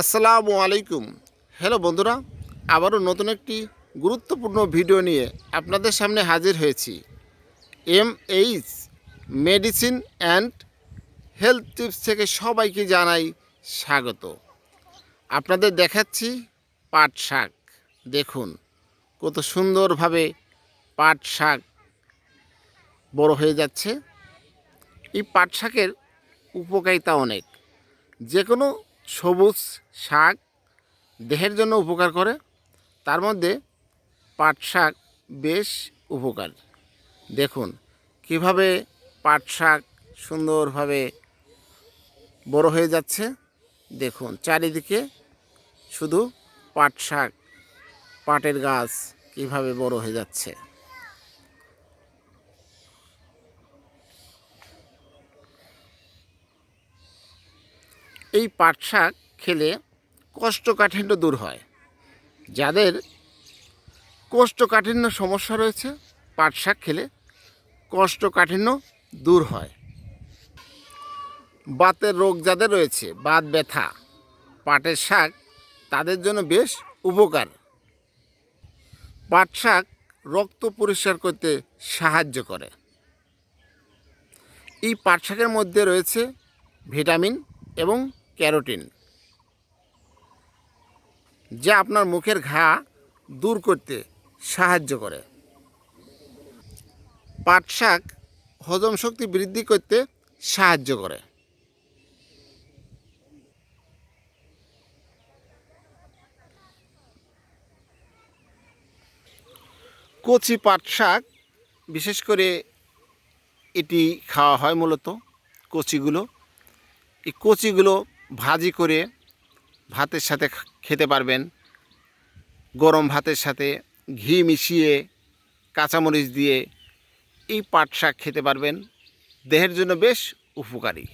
আসসালামু আলাইকুম। হ্যালো বন্ধুরা, আবারও নতুন একটি গুরুত্বপূর্ণ ভিডিও নিয়ে আপনাদের সামনে হাজির হয়েছি। M H medicine and health tips থেকে সবাইকে জানাই স্বাগত। আপনাদের দেখাচ্ছি পাট শাক। দেখুন, কত সুন্দরভাবে পাট শাক বড় হয়ে যাচ্ছে। এই পাট শাকের উপকারিতা অনেক। যে কোনো সবুজ শাক দেহের জন্য উপকার করে। তার মধ্যে পাট শাক বেশ উপকার। দেখুন কীভাবে পাট শাক সুন্দরভাবে বড় হয়ে যাচ্ছে। দেখুন চারিদিকে শুধু পাট শাক, পাটের গাছ কীভাবে বড় হয়ে যাচ্ছে। এই পাট শাক খেলে কোষ্ঠকাঠিন্য দূর হয়। যাদের কোষ্ঠকাঠিন্য সমস্যা রয়েছে পাট শাক খেলে কোষ্ঠকাঠিন্য দূর হয়। বাতের রোগ যাদের রয়েছে, বাত ব্যথা, পাটের শাক তাদের জন্য বেশ উপকার। পাট শাক রক্ত পরিষ্কার করতে সাহায্য করে। এই পাট শাকের মধ্যে রয়েছে ভিটামিন এবং ক্যারোটিন, যা আপনার মুখের ঘা দূর করতে সাহায্য করে। পাট শাক হজম শক্তি বৃদ্ধি করতে সাহায্য করে। কচি পাট শাক বিশেষ করে এটি খাওয়া হয় মূলত কচিগুলো। এই কচিগুলো ভাজি করে ভাতের সাথে খেতে পারবেন। গরম ভাতের সাথে ঘি মিশিয়ে, কাঁচামরিচ দিয়ে এই পাট শাক খেতে পারবেন। দেহের জন্য বেশ উপকারী।